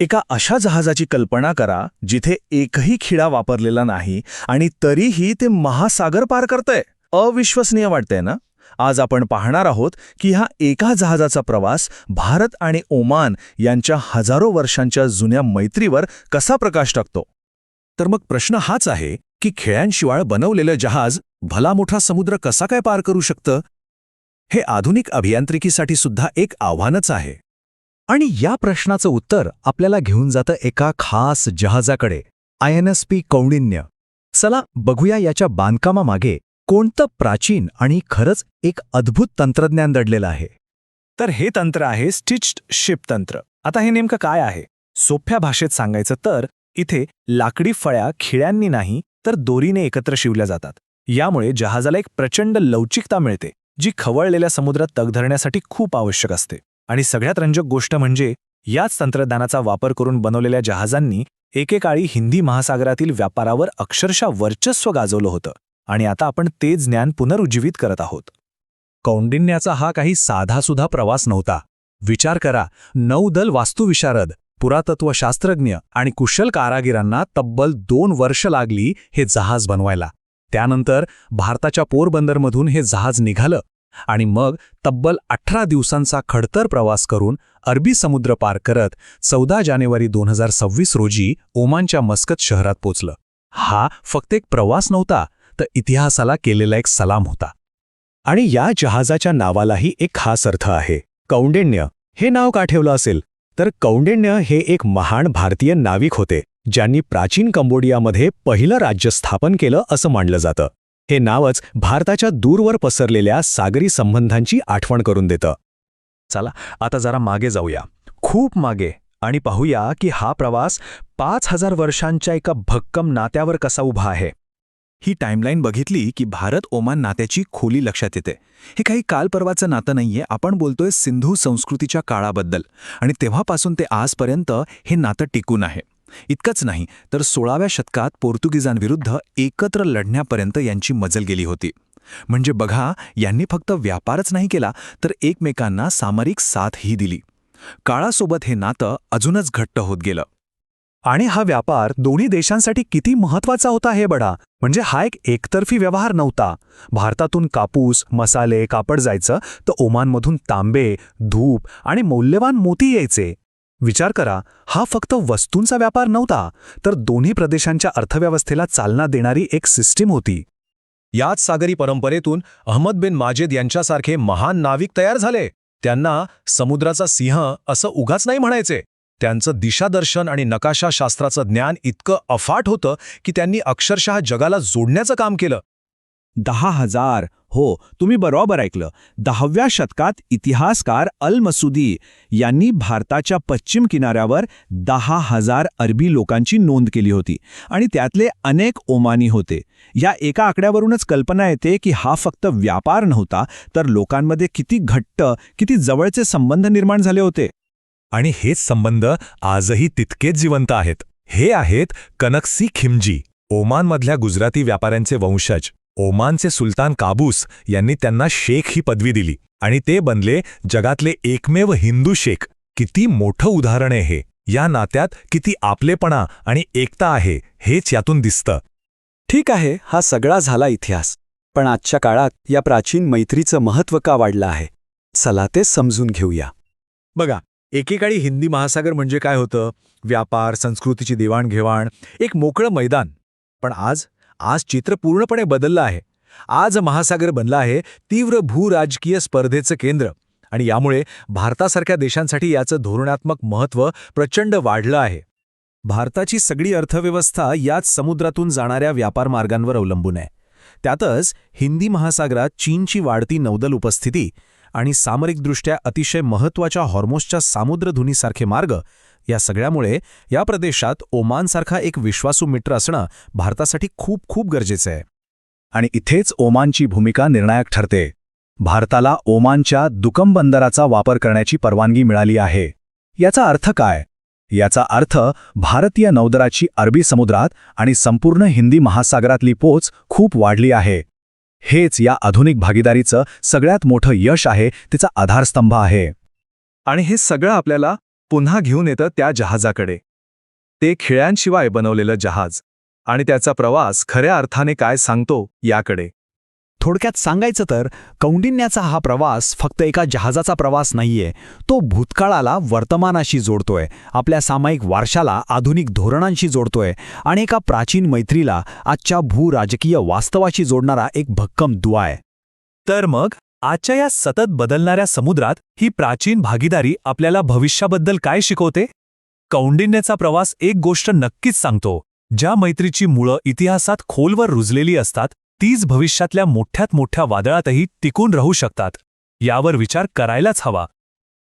एका अशा जहाजाची कल्पना करा जिथे एकही खिडा वापरलेला नाही आणि तरीही ते महासागर पार करतंय. अविश्वसनीय वाटतंय ना? आज आपण पाहणार आहोत की हा एका जहाजाचा प्रवास भारत आणि ओमान यांच्या हजारो वर्षांच्या जुन्या मैत्रीवर कसा प्रकाश टाकतो? तर मग प्रश्न हाच आहे की खेळ्यांशिवाय बनवलेलं जहाज भला मोठा समुद्र कसा काय पार करू शकतं? हे आधुनिक अभियांत्रिकीसाठी सुद्धा एक आव्हानच आहे. आणि या प्रश्नाचं उत्तर आपल्याला घेऊन जातं एका खास जहाजाकडे I N S P Kaundinya. चला बघूया याच्या बांधकामामागे कोणतं प्राचीन आणि खरंच एक अद्भुत तंत्रज्ञान दडलेलं आहे. तर हे तंत्र आहे स्टिच्ड शिप तंत्र. आता हे नेमकं काय आहे? सोप्या भाषेत सांगायचं तर इथे लाकडी फळ्या खिळ्यांनी नाही तर दोरीने एकत्र शिवल्या जातात. यामुळे जहाजाला एक प्रचंड लवचिकता मिळते जी खवळलेल्या समुद्रात तग धरण्यासाठी खूप आवश्यक असते. आणि सगळ्यात रंजक गोष्ट म्हणजे याच तंत्रज्ञानाचा वापर करून बनवलेल्या जहाजांनी एकेकाळी हिंदी महासागरातील व्यापारावर अक्षरशः वर्चस्व गाजवलं होतं आणि आता आपण ते ज्ञान पुनरुज्जीवित करत आहोत. कौंडिन्याचा हा काही साधासुधा प्रवास नव्हता. विचार करा नौदल वास्तुविशारद पुरातत्वशास्त्रज्ञ आणि कुशल कारागिरांना तब्बल दोन वर्ष लागली हे जहाज बनवायला. त्यानंतर भारताच्या पोरबंदरमधून हे जहाज निघालं आणि मग तब्बल अठरा दिवसांचा खडतर प्रवास करून अरबी समुद्र पार करत चौदा जानेवारी दोन हजार सव्वीस रोजी ओमानच्या मस्कत शहरात पोचलं. हा फक्त एक प्रवास नव्हता तर इतिहासाला केलेला एक सलाम होता. आणि या जहाजाच्या नावालाही एक खास अर्थ आहे कौंडिण्य. हे नाव का ठेवलं असेल? तर कौंडिण्य हे एक महान भारतीय नाविक होते ज्यांनी प्राचीन कंबोडियामध्ये पहिलं राज्य स्थापन केलं असं मानलं जातं. हे नावच भारताच्या दूरवर पसरलेल्या सागरी संबंधांची आठवण करून देतं. चला आता जरा मागे जाऊया. खूप मागे आणि पाहूया की हा प्रवास पाच हजार वर्षांच्या एका भक्कम नात्यावर कसा उभा आहे. ही टाईमलाईन बघितली की भारत ओमान नात्याची खोली लक्षात येते. हे काही कालपर्वाचं नातं नाहीये आपण बोलतोय सिंधू संस्कृतीच्या काळाबद्दल आणि तेव्हापासून ते आजपर्यंत हे नातं टिकून आहे. इतकंच नाही तर सोळाव्या शतकात पोर्तुगीजांविरुद्ध एकत्र लढण्यापर्यंत यांची मजल गेली होती. म्हणजे बघा यांनी फक्त व्यापारच नाही केला तर एकमेकांना सामरिक साथही दिली. काळासोबत हे नातं अजूनच घट्ट होत गेलं. आणि हा व्यापार दोन्ही देशांसाठी किती महत्त्वाचा होता हे बडा म्हणजे हा एक एकतर्फी व्यवहार नव्हता. भारतातून कापूस मसाले कापड जायचं तर ओमानमधून तांबे धूप आणि मौल्यवान मोती यायचे. विचार करा हा फक्त वस्तूंचा व्यापार नव्हता तर दोन्ही प्रदेशांच्या अर्थव्यवस्थेला चालना देणारी एक सिस्टीम होती. याच सागरी परंपरेतून अहमद बिन माजेद यांच्यासारखे महान नाविक तयार झाले. त्यांना समुद्राचा सिंह असं उगाच नाही म्हणायचे. त्यांचं दिशादर्शन आणि नकाशाशास्त्राचं ज्ञान इतकं अफाट होतं की त्यांनी अक्षरशः जगाला जोडण्याचं काम केलं. दहा हजार. हो तुम्ही बरोबर ऐकलं. दहाव्या शतकात इतिहासकार अल मसुदी यांनी भारताच्या पश्चिम किनाऱ्यावर दहा हजार अरबी लोकांची नोंद केली होती आणि त्यातले अनेक ओमानी होते. या एका आकड्यावरूनच कल्पना येते की हा फक्त व्यापार नव्हता तर लोकांमध्ये किती घट्ट किती जवळचे संबंध निर्माण झाले होते. आणि हेच संबंध आजही तितकेच जिवंत आहेत. हे आहेत कनकसी खिमजी ओमानमधल्या गुजराती व्यापाऱ्यांचे वंशज. ओमानचे सुलतान काबूस यांनी त्यांना शेख ही पदवी दिली आणि ते बनले जगातले एकमेव हिंदू शेख. किती मोठं उदाहरण आहे हे. या नात्यात किती आपलेपणा आणि एकता आहे हेच यातून दिसतं. ठीक आहे हा सगळा झाला इतिहास. पण आजच्या काळात या प्राचीन मैत्रीचं महत्त्व का वाढलं आहे? चला ते समजून घेऊया. बघा एकेकाळी हिंदी महासागर म्हणजे काय होतं? व्यापार संस्कृतीची देवाणघेवाण एक मोकळं मैदान. पण आज आज चित्र पूर्णपणे बदललं आहे. आज महासागर बनला आहे तीव्र भूराजकीय स्पर्धेचं केंद्र. आणि यामुळे भारतासारख्या देशांसाठी याचं धोरणात्मक महत्त्व प्रचंड वाढलं आहे. भारताची सगळी अर्थव्यवस्था याच समुद्रातून जाणाऱ्या व्यापार मार्गांवर अवलंबून आहे. त्यातच हिंदी महासागरात चीनची वाढती नौदल उपस्थिती आणि सामरिकदृष्ट्या अतिशय महत्त्वाच्या हॉर्मोसच्या सामुद्रधुनीसारखे मार्ग या सगळ्यामुळे या प्रदेशात ओमानसारखा एक विश्वासू मित्र असणं भारतासाठी खूप खूप गरजेचं आहे. आणि इथेच ओमानची भूमिका निर्णायक ठरते. भारताला ओमानच्या दुकम बंदराचा वापर करण्याची परवानगी मिळाली आहे. याचा अर्थ काय? याचा अर्थ भारतीय नौदलाची अरबी समुद्रात आणि संपूर्ण हिंदी महासागरातली पोच खूप वाढली आहे. हेच या आधुनिक भागीदारीचं सगळ्यात मोठं यश आहे तिचा आधारस्तंभ आहे. आणि हे सगळं आपल्याला पुन्हा घेऊन येतं त्या जहाजाकडे. ते खिळ्यांशिवाय बनवलेलं जहाज आणि त्याचा प्रवास खऱ्या अर्थाने काय सांगतो याकडे. थोडक्यात सांगायचं तर कौंडिन्याचा हा प्रवास फक्त एका जहाजाचा प्रवास नाहीये तो भूतकाळाला वर्तमानाशी जोडतोय आपल्या सामायिक वारशाला आधुनिक धोरणांशी जोडतोय आणि एका प्राचीन मैत्रीला आजच्या भूराजकीय वास्तवाशी जोडणारा एक भक्कम दुवा आहे. तर मग? आजच्या या सतत बदलणाऱ्या समुद्रात ही प्राचीन भागीदारी आपल्याला भविष्याबद्दल काय शिकवते? कौंडिन्यचा प्रवास एक गोष्ट नक्कीच सांगतो. ज्या मैत्रीची मुळं इतिहासात खोलवर रुजलेली असतात तीच भविष्यातल्या मोठ्यात मोठ्या वादळातही टिकून राहू शकतात. यावर विचार करायलाच हवा.